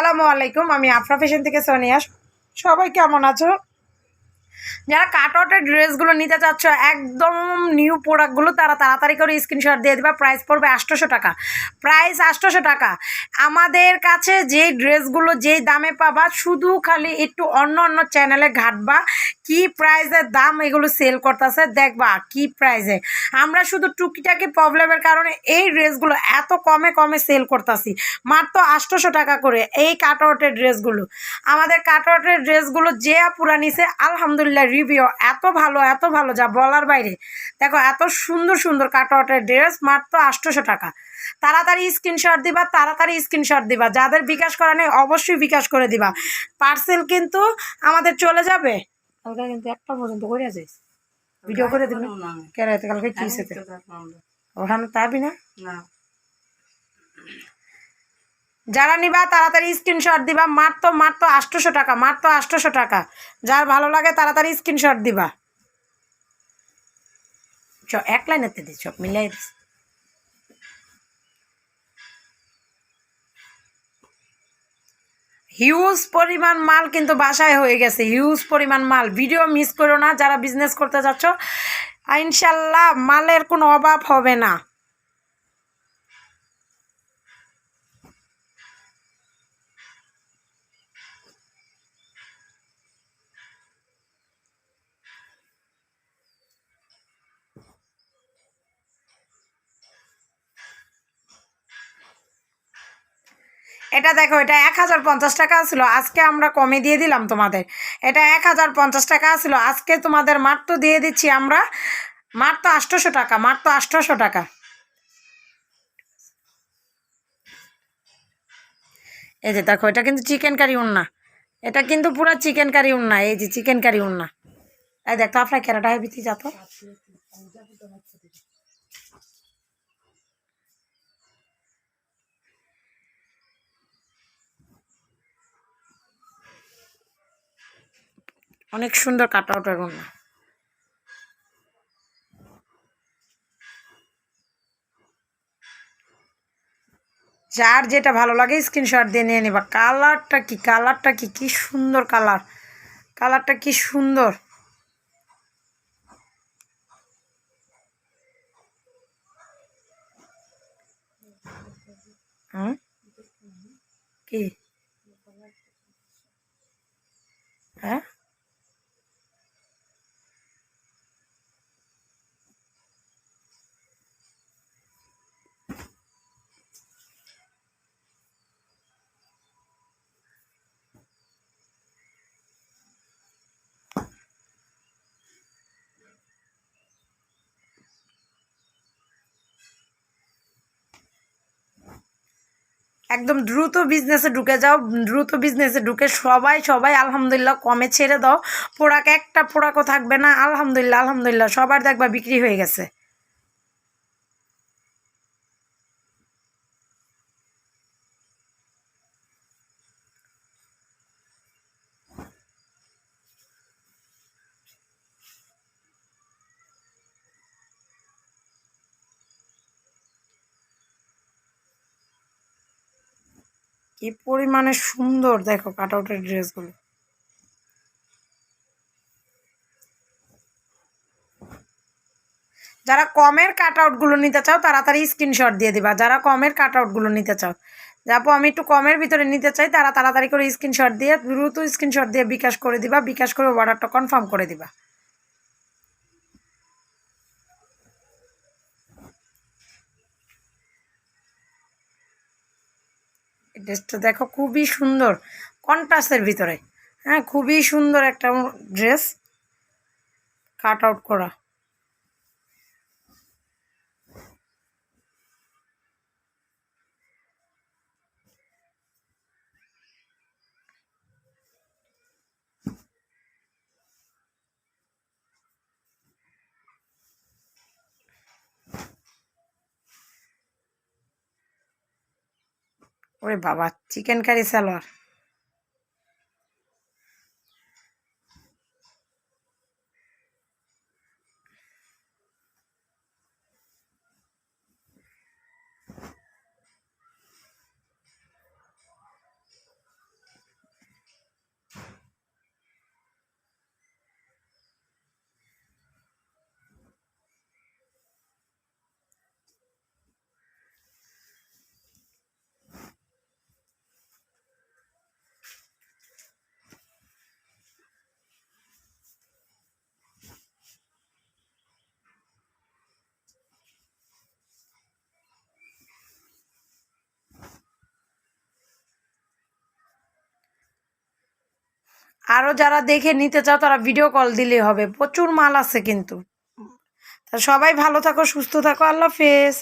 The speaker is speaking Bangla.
আসসালামু আলাইকুম আমি আফরা ফ্যাশন থেকে সোনিয়া। সবাই কেমন আছো? যারা কাটআউটের ড্রেসগুলো নিতে চাচ্ছ, একদম নিউ প্রোডাক্টগুলো তারা তাড়াতাড়ি করে স্ক্রিনশট দিয়ে দেবা। প্রাইস পড়বে আটশোশো টাকা। প্রাইস আটশোশো টাকা। আমাদের কাছে যে ড্রেসগুলো যেই দামে পাবা, শুধু খালি একটু অন্য অন্য চ্যানেলে ঘাটবা। কি প্রাইসের দাম এগুলো সেল করতেছে, দেখবা কি প্রাইসে আমরা শুধু টুকিটাকি প্রবলেমের কারণে এই ড্রেসগুলো এত কমে কমে সেল করতেছি। মাত্র আটশোশো টাকা করে এই কাটআউটের ড্রেসগুলো আমাদের কাটআউটের ড্রেসগুলো যে আপুরা নিছে, আলহামদুলিল্লাহ রিভিউ এত ভালো এত ভালো যা বলার বাইরে। দেখো এত সুন্দর সুন্দর কাটআউটের ড্রেস মাত্র আটশোশো টাকা। তাড়াতাড়ি স্ক্রিনশট দিবা তাড়াতাড়ি স্ক্রিনশট দিবা। যাদের বিকাশ করা নেই অবশ্যই বিকাশ করে দিবা। পার্সেল কিন্তু আমাদের চলে যাবে। কালকে কিন্তু একটা পর্যন্ত করে যাইস ভিডিও করে দিবি কেন কালকে কি সেতে ওখানে তাবি না। যারা নিবা তাড়াতাড়ি স্ক্রিনশট দিবা। মাত্র মাত্র আটশোশো টাকা, মাত্র আটশোশো টাকা। যার ভালো লাগে তাড়াতাড়ি স্ক্রিনশট দিবা। চ, এক লাইনেতে সব মিলাই হিউজ পরিমাণ মাল কিন্তু বাসায় হয়ে গেছে। হিউজ পরিমাণ মাল। ভিডিও মিস করো না। যারা বিজনেস করতে যাচ্ছ, ইনশাল্লাহ মালের কোনো অভাব হবে না। এটা দেখো, এটা এক হাজার পঞ্চাশ টাকা ছিল। আজকে আমরা কমে দিয়ে দিলাম তোমাদের। এটা এক হাজার পঞ্চাশ টাকা ছিল। আজকে তোমাদের মাত্র দিয়ে দিচ্ছি আমরা মাত্র আটশোশো টাকা, মাত্র আটশোশো টাকা। এই যে দেখো, এটা কিন্তু চিকেন কারি উন্না। এটা কিন্তু পুরো চিকেন কারি উন্না, এই যে চিকেন কারি উন্না। এই দেখো, আপনার কেরাটা হেবিতি যাতো অনেক সুন্দর কাট আউটের উন্না যার যেটা ভালো লাগে স্ক্রিনশট দিয়ে নিয়ে নিবা। কালারটা কি? কালারটা কি? কি সুন্দর কালার কালারটা কি সুন্দর? কি হ্যাঁ একদম দ্রুত বিজনেসে ঢুকে যাও, দ্রুত বিজনেসে ঢুকে সবাই সবাই আলহামদুলিল্লাহ কমে ছেড়ে দাও। পোড়াক একটা পোড়াকও থাকবে না, আলহামদুলিল্লাহ আলহামদুলিল্লাহ, সবার দেখবা বিক্রি হয়ে গেছে। কি পরিমাণে সুন্দর। দেখো কাট আউটের ড্রেসগুলো যারা কমের কাট আউটগুলো নিতে চাও, তাড়াতাড়ি স্ক্রিনশট দিয়ে দিবা। যারা কমের কাট আউটগুলো নিতে চাও। যাব আমি একটু কমের ভিতরে নিতে চাই, তারা তাড়াতাড়ি করে স্ক্রিনশট দিয়ে, দ্রুত স্ক্রিনশট দিয়ে বিকাশ করে দিবা। বিকাশ করে অর্ডারটা কনফার্ম করে দিবা। ড্রেসটা দেখো খুবই সুন্দর কন্ট্রাস্টের ভিতরে। হ্যাঁ খুবই সুন্দর একটা ড্রেস কাট আউট করা। ওরে বাবা চিকেন কারি সালোয়ার আরও যারা দেখে নিতে চাও, তারা ভিডিও কল দিলেই হবে। প্রচুর মাল আছে কিন্তু। সবাই ভালো থাকো, সুস্থ থাকো, আল্লাহ হাফেজ।